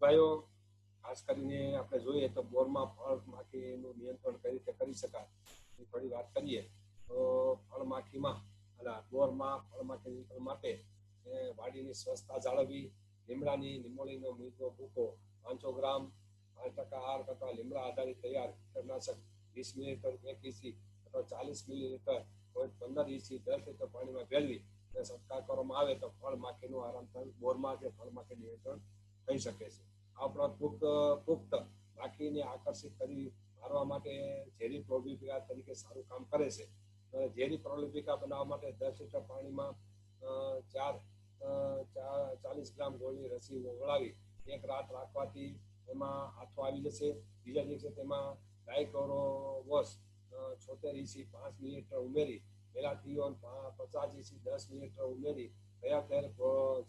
ભાઈઓ ખાસ કરીને આપણે જોઈએ તો બોરમાં ફળ માખીનું નિયંત્રણ કઈ રીતે કરી શકાય, એ થોડી વાત કરીએ, તો ફળ માખીમાં અને બોરમાં ફળ માખી નિયંત્રણ માટે વાડીની સ્વચ્છતા જાળવવી, લીમડાની લીંબોળીનો મીઠો ભૂકો, પાંચસો ગ્રામ, પાંચ ટકા આર અથવા લીમડા આધારિત તૈયાર કીટનાશક, વીસ મિલીલીટર એક ઇસી અથવા ચાલીસ મિલીલીટર પોઈન્ટ પંદર ઇસી દસ લીટર પાણીમાં ભેળવી, અને છંટકાવ કરવામાં આવે તો ફળ માખીનું આરામ બોરમાં કે ફળ માખી નિયંત્રણ થઈ શકે છે. આ ઉપરાંત પુખ્ત પુખ્ત બાકીને આકર્ષિત કરી મારવા માટે ઝેરી પ્રોલિપિકા તરીકે સારું કામ કરે છે. ઝેરી પ્રોલિપિકા બનાવવા માટે દસ લીટર પાણીમાં ચાર ચાલીસ ગ્રામ ગોળની રસી ઓગળાવી, એક રાત રાખવાથી એમાં હાથો આવી જશે. બીજા દિવસે તેમાં ડાયક્લોરોવોસ છોતેર ઇસી પાંચ મિલીલીટર ઉમેરી, મેલાથિયોન પચાસ ઇસી દસ મિલીલીટર ઉમેરી, તૈયાર થયેલ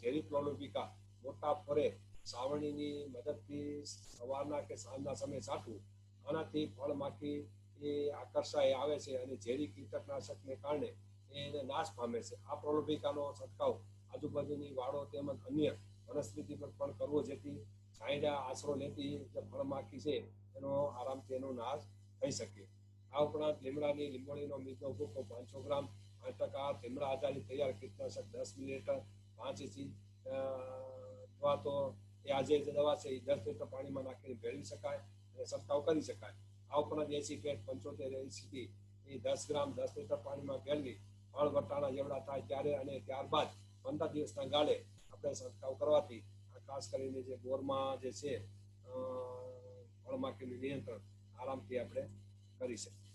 ઝેરી પ્રોલિપિકા મોટા ફોરે સાવરણીની મદદથી સવારના કે સાંજના સમયે છાંટવું આનાથી ફળ માખી એ આકર્ષાય આવે છે અને ઝેરી કીટકનાશકને કારણે એને નાશ પામે છે. આ પ્રલોભિકાનો છંટકાવ આજુબાજુની વાળો તેમજ અન્ય વનસ્પતિ પર પણ કરવો જેથી છાંયડા આશરો લેતી જે ફળમાખી છે એનો આરામથી એનો નાશ થઈ શકે. આ ઉપરાંત લીમડાની લીંબોળીનો મીઠો ભૂકો પાંચસો ગ્રામ, પાંચ ટકા લીમડા આધારિત તૈયાર કીટનાશક દસ મિલીલીટર, પાંચ ઇંચી અથવા તો એ આજે જે દવા છે, એ દસ લીટર પાણીમાં નાખીને ભેળવી શકાય અને છંટકાવ કરી શકાય. આ ઉપરાંત એસી ફેટ પંચોતેર એસીથી એ દસ ગ્રામ દસ લીટર પાણીમાં ભેળવી ફળ, વટાણા, જેવડા થાય ત્યારે અને ત્યારબાદ પંદર દિવસના ગાળે આપણે છંટકાવ કરવાથી ખાસ કરીને જે બોરમાં જે છે ફળમાકીનું નિયંત્રણ આરામથી આપણે કરી શકીએ.